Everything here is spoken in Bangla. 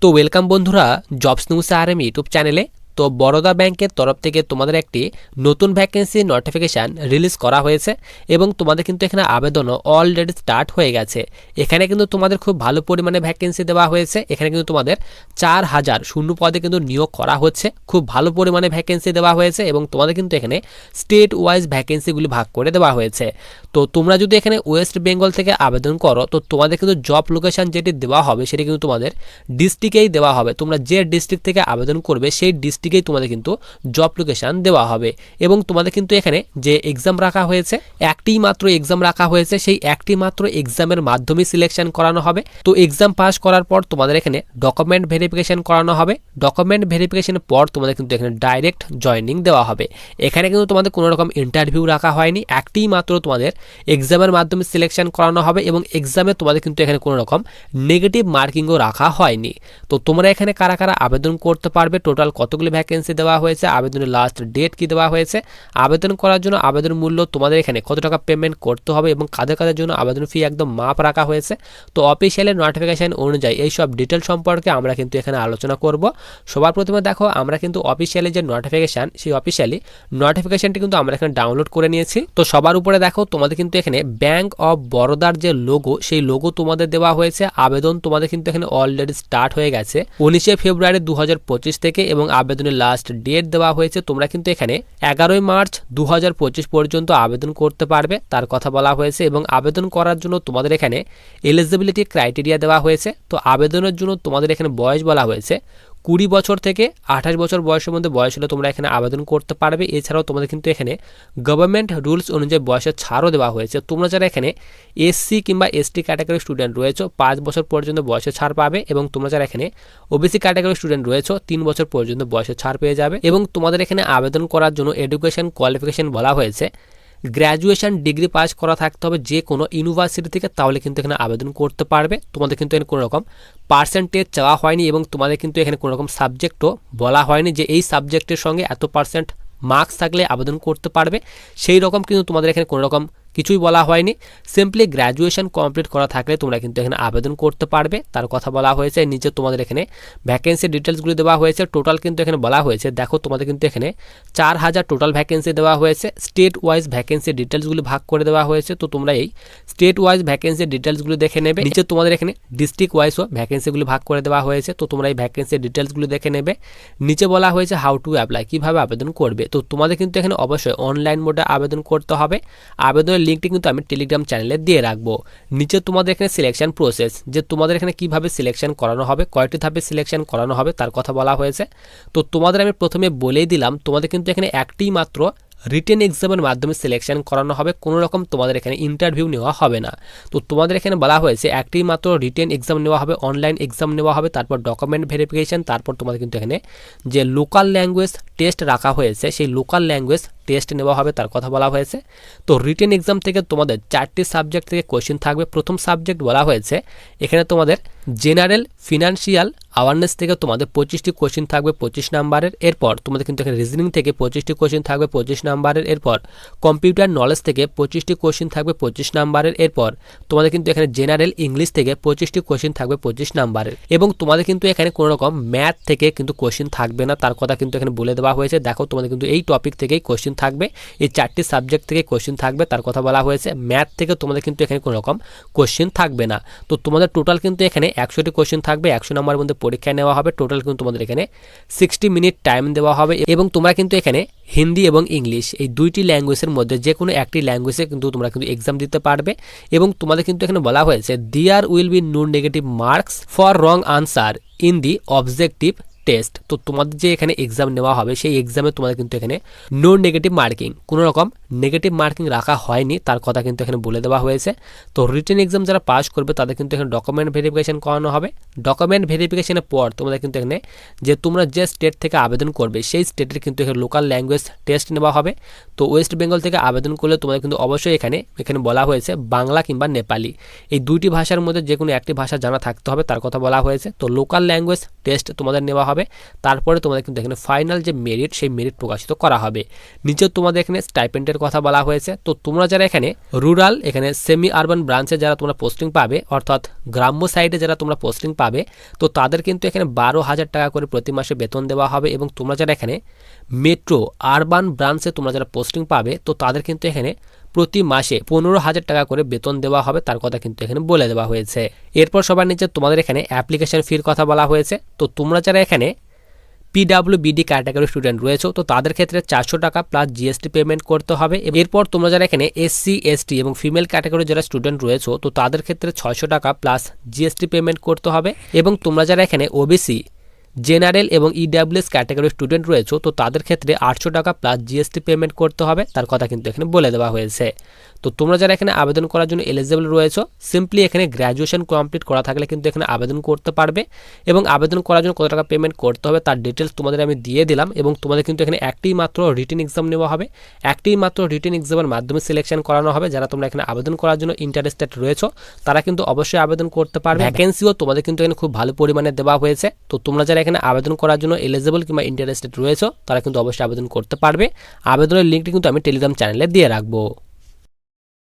তো ওয়েলকাম বন্ধুরা জবস নিউজ আর এম ইউটিউব চ্যানেলে তো বরোদা ব্যাংকের তরফ থেকে তোমাদের একটি নতুন ভ্যাকেন্সি নোটিফিকেশান রিলিজ করা হয়েছে এবং তোমাদের কিন্তু এখানে আবেদনও অলরেডি স্টার্ট হয়ে গেছে। এখানে কিন্তু তোমাদের খুব ভালো পরিমাণে ভ্যাকেন্সি দেওয়া হয়েছে। এখানে কিন্তু তোমাদের চার হাজার শূন্য পদে কিন্তু নিয়োগ করা হচ্ছে। খুব ভালো পরিমাণে ভ্যাকেন্সি দেওয়া হয়েছে এবং তোমাদের কিন্তু এখানে স্টেট ওয়াইজ ভ্যাকেন্সিগুলি ভাগ করে দেওয়া হয়েছে। তো তোমরা যদি এখানে ওয়েস্ট বেঙ্গল থেকে আবেদন করো, তো তোমাদের কিন্তু জব লোকেশন যেটি দেওয়া হবে সেটি কিন্তু তোমাদের ডিস্ট্রিক্টেই দেওয়া হবে। তোমরা যে ডিস্ট্রিক্ট থেকে আবেদন করবে, সেই ডিস্ট্রিক্টেই তোমাদের কিন্তু জব লোকেশন দেওয়া হবে। এবং তোমাদের কিন্তু এখানে যে এক্সাম রাখা হয়েছে, একটি মাত্র এক্সাম রাখা হয়েছে, সেই একটি মাত্র এক্সামের মাধ্যমে সিলেকশন করানো হবে। তো এক্সাম পাস করার পর তোমাদের এখানে ডকুমেন্ট ভেরিফিকেশন করানো হবে। ডকুমেন্ট ভেরিফিকেশনের পর তোমাদের কিন্তু এখানে ডাইরেক্ট জয়নিং দেওয়া হবে। এখানে কিন্তু তোমাদের কোনো রকম ইন্টারভিউ রাখা হয়নি, একটি মাত্র তোমাদের এক্সামের মাধ্যমে সিলেকশন করানো হবে এবং এক্সামে তোমাদের কিন্তু এখানে কোনো রকম নেগেটিভ মার্কিংও রাখা হয়নি। তো তোমরা এখানে কারা কারা আবেদন করতে পারবে টোটাল কতগুলি ভ্যাকেন্সি দেওয়া হয়েছে, আবেদনের লাস্ট ডেট কি দেওয়া হয়েছে, আবেদন করার জন্য আবেদন মূল্য তোমাদের এখানে কত টাকা পেমেন্ট করতে হবে এবং কাদের কাদের জন্য আবেদন ফি একদম মাপ রাখা হয়েছে। তো অফিসিয়ালের নোটিফিকেশান অনুযায়ী এই সব ডিটেল সম্পর্কে আমরা কিন্তু এখানে আলোচনা করব। সবার প্রথমে দেখো, আমরা কিন্তু অফিসিয়ালি যে নোটিফিকেশান সেই অফিসিয়ালি নোটিফিকেশানটি কিন্তু আমরা এখানে ডাউনলোড করে নিয়েছি। তো সবার উপরে দেখো, তোমাদের কিন্তু এখানে ব্যাংক অফ বরোদার যে লোগো সেই লোগো তোমাদের দেওয়া হয়েছে। আবেদন তোমাদের কিন্তু এখানে অলরেডি স্টার্ট হয়ে গেছে। উনিশে ফেব্রুয়ারি দু হাজার পঁচিশ থেকে এবং আবেদনের লাস্ট ডেট দেওয়া হয়েছে, তোমরা কিন্তু এখানে এগারোই মার্চ দু হাজার পঁচিশ পর্যন্ত আবেদন করতে পারবে, তার কথা বলা হয়েছে এবং আবেদন করার জন্য তোমাদের এখানে এলিজিবিলিটি ক্রাইটেরিয়া দেওয়া হয়েছে। তো আবেদনের জন্য তোমাদের এখানে বয়স বলা হয়েছে কুড়ি বছর থেকে আঠাশ বছর বয়সের মধ্যে বয়স হলে তোমরা এখানে আবেদন করতে পারবে। এছাড়াও তোমাদের কিন্তু এখানে গভর্নমেন্ট রুলস অনুযায়ী বয়সের ছাড়ও দেওয়া হয়েছে। তোমরা যারা এখানে এসসি কিংবা এসটি ক্যাটাগরি স্টুডেন্ট রয়েছে, পাঁচ বছর পর্যন্ত বয়সের ছাড় পাবে এবং তোমরা যারা এখানে ওবিসি ক্যাটাগরি স্টুডেন্ট রয়েছে, তিন বছর পর্যন্ত বয়সের ছাড় পেয়ে যাবে। এবং তোমাদের এখানে আবেদন করার জন্য এডুকেশন কোয়ালিফিকেশন বলা হয়েছে। গ্র্যাজুয়েশন ডিগ্রি পাস করা থাকতে হবে যে কোনো ইউনিভার্সিটি থেকে, তাহলে কিন্তু এখানে আবেদন করতে পারবে। তোমাদের কিন্তু এখানে কোনো রকম পার্সেন্টেজ চাওয়া হয়নি এবং তোমাদের কিন্তু এখানে কোনো রকম সাবজেক্টও বলা হয়নি যে এই সাবজেক্টের সঙ্গে এত পার্সেন্ট মার্কস থাকলে আবেদন করতে পারবে। সেই রকম কিন্তু তোমাদের এখানে কোনো রকম কিছুই বলা হয়নি। সিম্পলি গ্র্যাজুয়েশন কমপ্লিট করা থাকলে তোমরা কিন্তু এখানে আবেদন করতে পারবে। তার কথা বলা হয়েছে, নিচে তোমাদের এখানে ভ্যাকেন্সি ডিটেলসগুলি দেওয়া হয়েছে। টোটাল কিন্তু এখানে বলা হয়েছে। দেখো, তোমাদের কিন্তু এখানে চার হাজার টোটাল ভ্যাকেন্সি দেওয়া হয়েছে। স্টেট ওয়াইজ ভ্যাকেন্সি ডিটেলসগুলি ভাগ করে দেওয়া হয়েছে। তো তোমরা এই স্টেট ওয়াইজ ভ্যাকেন্সি ডিটেলসগুলি দেখে নেবে। নিচে তোমাদের এখানে ডিস্ট্রিক্ট ওয়াইজও ভ্যাকেন্সিগুলি ভাগ করে দেওয়া হয়েছে। তো তোমরা এই ভ্যাকেন্সি ডিটেলসগুলি দেখে নেবে। নিচে বলা হয়েছে হাউ টু অ্যাপ্লাই কীভাবে আবেদন করবে। তো তোমাদের কিন্তু এখানে অবশ্যই অনলাইন মোডে আবেদন করতে হবে। আবেদনের লিঙ্কটি কিন্তু আমি টেলিগ্রাম চ্যানেলে দিয়ে রাখব। নিচে তোমাদের এখানে সিলেকশন প্রসেস যে তোমাদের এখানে কীভাবে সিলেকশন করানো হবে কয়টি ধাপে সিলেকশন করানো হবে, তার কথা বলা হয়েছে। তো তোমাদের আমি প্রথমে বলেই দিলাম, তোমাদের কিন্তু এখানে একটি মাত্র রিটেন এক্সামের মাধ্যমে সিলেকশন করানো হবে, কোনো রকম তোমাদের এখানে ইন্টারভিউ নেওয়া হবে না। তো তোমাদের এখানে বলা হয়েছে, একটি মাত্র রিটেন এক্সাম নেওয়া হবে অনলাইন এক্সাম নেওয়া হবে, তারপর ডকুমেন্ট ভেরিফিকেশন তারপর তোমাদের কিন্তু এখানে যে লোকাল ল্যাঙ্গুয়েজ টেস্ট রাখা হয়েছে, সেই লোকাল ল্যাঙ্গুয়েজ টেস্ট নেওয়া হবে, তার কথা বলা হয়েছে। তো রিটেন এক্সাম থেকে তোমাদের চারটি সাবজেক্ট থেকে কোয়েশ্চেন থাকবে। প্রথম সাবজেক্ট বলা হয়েছে, এখানে তোমাদের জেনারেল ফিনান্সিয়াল অ্যাওয়ারনেস থেকে তোমাদের পঁচিশটি কোশ্চেন থাকবে, পঁচিশ নাম্বারের। এরপর তোমাদের কিন্তু এখানে রিজনিং থেকে পঁচিশটি কোশ্চেন থাকবে, পঁচিশ নাম্বারের। এরপর কম্পিউটার নলেজ থেকে পঁচিশটি কোশ্চেন থাকবে, পঁচিশ নাম্বারের। এরপর তোমাদের কিন্তু এখানে জেনারেল ইংলিশ থেকে পঁচিশটি কোশ্চেন থাকবে, পঁচিশ নাম্বারের। এবং তোমাদের কিন্তু এখানে কোনো রকম ম্যাথ থেকে কিন্তু কোশ্চেন থাকবে না, তার কথা কিন্তু এখানে বলে দেওয়া হয়েছে। দেখো তোমাদের কিন্তু এই টপিক থেকেই কোশ্চেন থাকবে। এই চারটি সাবজেক্ট থেকে কোশ্চেন থাকবে, তার কথা বলা হয়েছে। ম্যাথ থেকে তোমাদের কিন্তু এখানে কোনো রকম কোশ্চেন থাকবে না। তো তোমাদের টোটাল কিন্তু এখানে একশোটি কোশ্চেন থাকবে, একশো নম্বরের মধ্যে পরীক্ষা নেওয়া হবে। টোটাল কিন্তু তোমাদের এখানে সিক্সটি মিনিট টাইম দেওয়া হবে এবং তোমরা কিন্তু এখানে হিন্দি এবং ইংলিশ এই দুইটি ল্যাঙ্গুয়েজের মধ্যে যে কোনো একটি ল্যাঙ্গুয়েজে কিন্তু তোমরা কিন্তু এক্সাম দিতে পারবে এবং তোমাদের কিন্তু এখানে বলা হয়েছে there will be no negative marks for wrong answer in the objective test তো তোমাদের যে এখানে এক্সাম নেওয়া হবে, সেই এক্সামে তোমাদের কিন্তু এখানে নো নেগেটিভ মার্কিং কোনো রকম নেগেটিভ মার্কিং রাখা হয়নি, তার কথা কিন্তু এখানে বলে দেওয়া হয়েছে। তো রিটেন এক্সাম যারা পাস করবে, তাদের কিন্তু এখানে ডকুমেন্ট ভেরিফিকেশন করানো হবে। ডকুমেন্ট ভেরিফিকেশনের পর তোমাদের কিন্তু এখানে যে তোমরা যে স্টেট থেকে আবেদন করবে, সেই স্টেটের কিন্তু এখানে লোকাল ল্যাঙ্গুয়েজ টেস্ট নেওয়া হবে। তো ওয়েস্ট বেঙ্গল থেকে আবেদন করলে তোমাদের কিন্তু অবশ্যই এখানে এখানে বলা হয়েছে বাংলা কিংবা নেপালি। এই দুইটি ভাষার মধ্যে যে কোনো একটি ভাষা জানা থাকতে হবে, তার কথা বলা হয়েছে। তো লোকাল ল্যাঙ্গুয়েজ টেস্ট তোমাদের নেওয়া হবে। তারপরে তোমাদের কিন্তু এখানে ফাইনাল যে মেরিট সেই মেরিট প্রকাশিত করা হবে। নিচে তোমাদের এখানে স্টাইপেন্ডের কথা বলা হয়েছে। তো তোমরা যারা এখানে রুরাল এখানে সেমি আরবান ব্রাঞ্চে যারা তোমরা পোস্টিং পাবে, অর্থাৎ গ্রাম্য সাইডে যারা তোমরা পোস্টিং পাবে, তো তাদের কিন্তু এখানে বারো হাজার টাকা করে প্রতি মাসে বেতন দেওয়া হবে এবং তোমরা যারা এখানে মেট্রো আরবান ব্রাঞ্চে তোমরা যারা পোস্টিং পাবে, তো তাদের কিন্তু এখানে প্রতি মাসে পনেরো হাজার টাকা করে বেতন দেওয়া হবে, তার কথা কিন্তু এখানে বলে দেওয়া হয়েছে। এরপর সবার নিচে তোমাদের এখানে অ্যাপ্লিকেশন ফির কথা বলা হয়েছে। তো তোমরা যারা এখানে পিডাব্লিউবিডি ক্যাটাগরি স্টুডেন্ট রয়েছে, তো তাদের ক্ষেত্রে চারশো টাকা প্লাস জিএসটি পেমেন্ট করতে হবে। এরপর তোমরা যারা এখানে এসসি এসটি এবং ফিমেল ক্যাটাগরি যারা স্টুডেন্ট রয়েছে, তো তাদের ক্ষেত্রে ছয়শো টাকা প্লাস জিএসটি পেমেন্ট করতে হবে। এবং তোমরা যারা এখানে ওবিসি জেনারেল এবং ইডাব্লিউএস ক্যাটাগরির স্টুডেন্ট রয়েছে তো তাদের ক্ষেত্রে আটশো টাকা প্লাস জিএসটি পেমেন্ট করতে হবে তার কথা কিন্তু এখানে বলে দেওয়া হয়েছে। তো তোমরা যারা এখানে আবেদন করার জন্য এলিজিবল রয়েছে সিম্পলি এখানে গ্র্যাজুয়েশন কমপ্লিট করা থাকলে কিন্তু এখানে আবেদন করতে পারবে এবং আবেদন করার জন্য কত টাকা পেমেন্ট করতে হবে তার ডিটেলস তোমাদের আমি দিয়ে দিলাম এবং তোমাদের কিন্তু এখানে একটি মাত্র রিটেন এক্সাম নেওয়া হবে। একটি মাত্র রিটেন এক্সামের মাধ্যমে সিলেকশন করানো হবে যারা তোমরা এখানে আবেদন করার জন্য ইন্টারেস্টেড রয়েছে তারা কিন্তু অবশ্যই আবেদন করতে পারবে। ভ্যাকেন্সিও তোমাদের কিন্তু এখানে খুব ভালো পরিমাণে দেওয়া হয়েছে তো তোমরা যারা এখানে আবেদন করার জন্য এলিজেবল কিংবা ইন্টারেস্টেড রয়েছে, তারা কিন্তু অবশ্যই আবেদন করতে পারবে। আবেদনের লিঙ্কটি কিন্তু আমি টেলিগ্রাম চ্যানেলে দিয়ে রাখব।